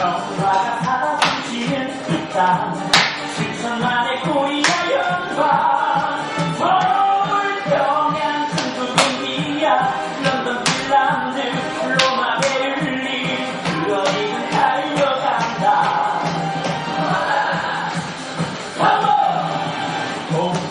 영화가 사라지는 이 땅, 신천만의 꼬이야 영광. 서울 평양 중국이야 런던 빌란드 로마 베를린 그러니는 달려간다. 성공!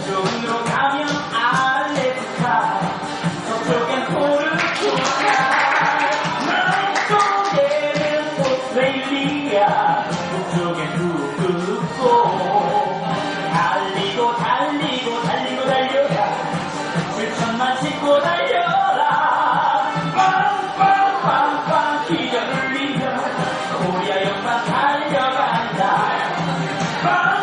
Bye.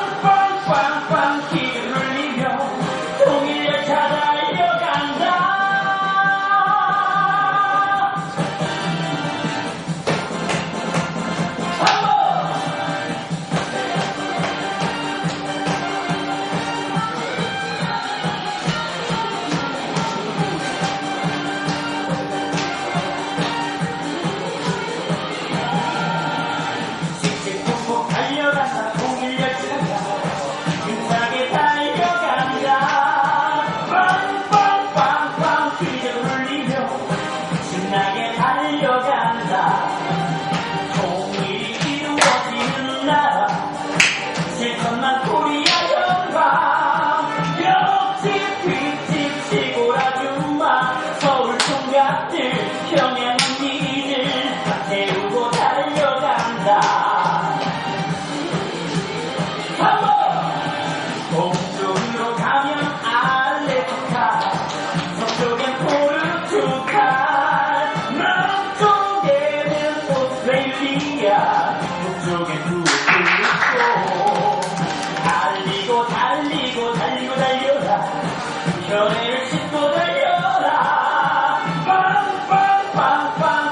연애를 싣고 달려라.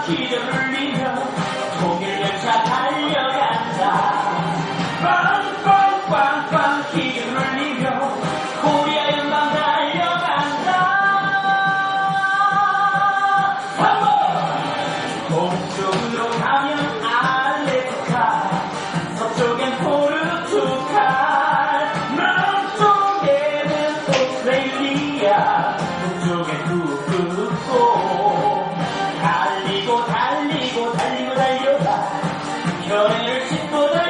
기절을 울리며 속에 푹푹고 달리고 달리고 달리고 달려가 혈을 싣고 달려